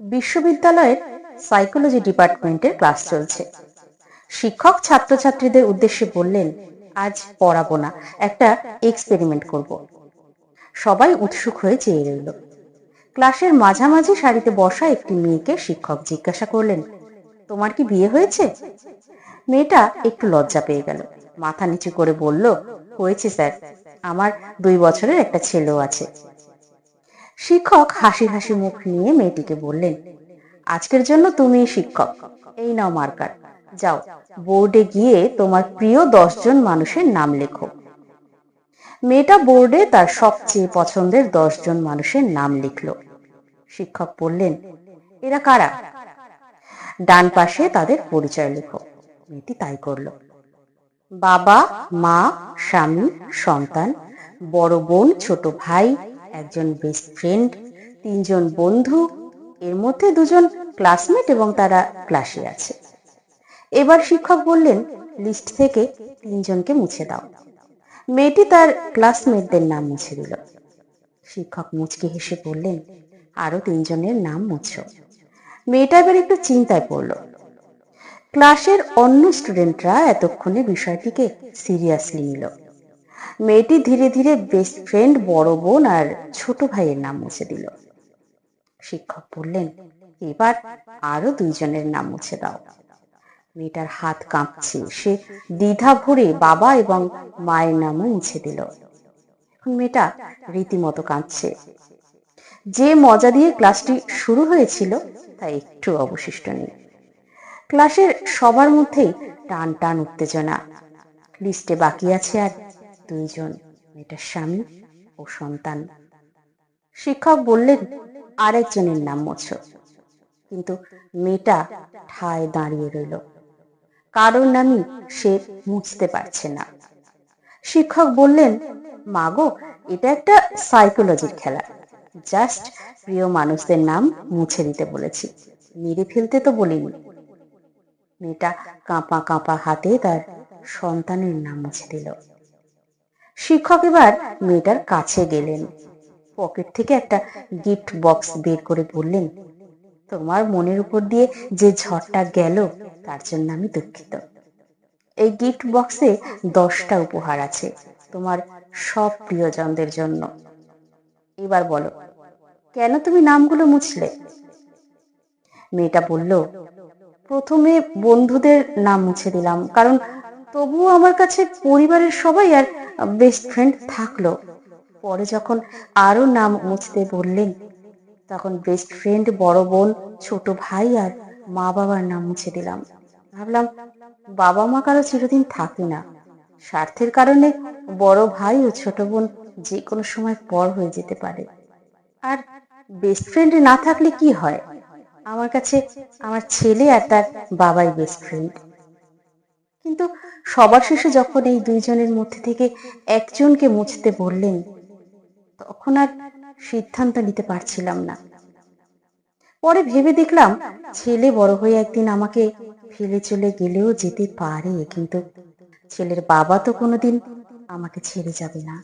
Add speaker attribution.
Speaker 1: বিশ্ববিদ্যালয়ের সাইকোলজি ডিপার্টমেন্টের ক্লাস চলছে। শিক্ষক ছাত্রছাত্রীদের উদ্দেশ্যে বললেন, আজ পড়াবো না, একটা এক্সপেরিমেন্ট করব। সবাই উৎসুক হয়ে চেয়ে রইল। ক্লাসের মাঝামাঝি সারিতে বসা একটি মেয়েকে শিক্ষক জিজ্ঞাসা করলেন, তোমার কি বিয়ে হয়েছে? মেয়েটা একটু লজ্জা পেয়ে গেল। মাথা নিচু করে বলল, হয়েছে স্যার, আমার দুই বছরের একটা ছেলেও আছে। শিক্ষক হাসি হাসি মুখ নিয়ে মেয়েটিকে বললেন, আজকের জন্য তুমি শিক্ষক। এই নাও মার্কার। যাও, বোর্ডে গিয়ে তোমার প্রিয় দশজন মানুষের নাম লেখো। মেয়েটা বোর্ডে তার সবচেয়ে পছন্দের দশজন মানুষের নাম লিখল। শিক্ষক বললেন, এরা কারা? ডান পাশে তাদের পরিচয় লেখো। মেয়েটি তাই করল। বাবা, মা, স্বামী, সন্তান, বড় বোন, ছোট ভাই একজন বেস্ট ফ্রেন্ড তিনজন বন্ধু, এর মধ্যে দুজন ক্লাসমেট এবং তারা ক্লাসে আছে। এবার শিক্ষক বললেন লিস্ট থেকে তিনজনকে মুছে দাও। মেয়েটি তার ক্লাসমেটদের নাম মুছে দিল। শিক্ষক মুচকে হেসে বললেন, আরও তিনজনের নাম মুছো। মেয়েটা এবার একটু চিন্তায় পড়ল। ক্লাসের অন্য স্টুডেন্টরা এতক্ষণে বিষয়টিকে সিরিয়াসলি নিল। মেয়েটি ধীরে ধীরে বেস্ট ফ্রেন্ড বড় বোন আর ছোট ভাইয়ের নাম মুছে দিল। শিক্ষক বললেন, এবার আরও দুইজনের নাম মুছে দাও। মেয়েটার হাত কাঁপছে। সে দ্বিধা ভরে বাবা এবং মায়ের নামও মুছে দিল। এখন মেয়েটা রীতিমতো কাঁদছে। যে মজা দিয়ে ক্লাসটি শুরু হয়েছিল, তা একটু অবশিষ্ট নেই। ক্লাসের সবার মধ্যেই টান টান উত্তেজনা। লিস্টে বাকি আছে আর দুইজন, মেয়েটার স্বামী ও সন্তান। শিক্ষক বললেন, আরেকজনের নাম মোছ। কিন্তু মেয়েটা ঠায় দাঁড়িয়ে রইল। কারোর নামই সে মুছতে পারছে না। শিক্ষক বললেন, মাগো, এটা একটা সাইকোলজির খেলা। জাস্ট প্রিয় মানুষদের নাম মুছে দিতে বলেছি। মেরে ফেলতে তো বলিনি। মেয়েটা কাঁপা কাঁপা হাতে তার সন্তানের নাম মুছে দিল। শিক্ষক এবার মেয়েটার কাছে গেলেন। পকেট থেকে একটা গিফট বক্স বের করে বললেন, তোমার মনের উপর দিয়ে যে ঝড়টা গেল, তার জন্য আমি দুঃখিত। এই গিফট বক্সে দশটা উপহার আছে, তোমার সব প্রিয়জনদের জন্য। এবার বলো, কেন তুমি নামগুলো মুছলে? মেয়েটা বলল, প্রথমে বন্ধুদের নাম মুছে দিলাম, কারণ তবুও আমার কাছে পরিবারের সবাই আর বেস্ট ফ্রেন্ড থাকল। পরে যখন আরও নাম মুছতে বললেন, তখন বেস্ট ফ্রেন্ড বড় বোন, ছোট ভাই আর মা বাবার নাম মুছে দিলাম। ভাবলাম বাবা মা কারও চিরদিন থাকে না। স্বার্থের কারণে বড় ভাই ও ছোট বোন যে কোনো সময় পর হয়ে যেতে পারে। আর বেস্ট ফ্রেন্ড না থাকলে কি হয়? আমার কাছে আমার ছেলে আর তার বাবাই বেস্ট ফ্রেন্ড। কিন্তু সবার শেষে যখন এই দুইজনের মধ্যে থেকে একজনকে মুছতে বললেন, তখন আর সিদ্ধান্ত নিতে পারছিলাম না। পরে ভেবে দেখলাম, ছেলে বড় হয়ে একদিন আমাকে ফেলে চলে গেলেও যেতে পারে, কিন্তু ছেলের বাবা তো কোনোদিন আমাকে ছেড়ে যাবে না।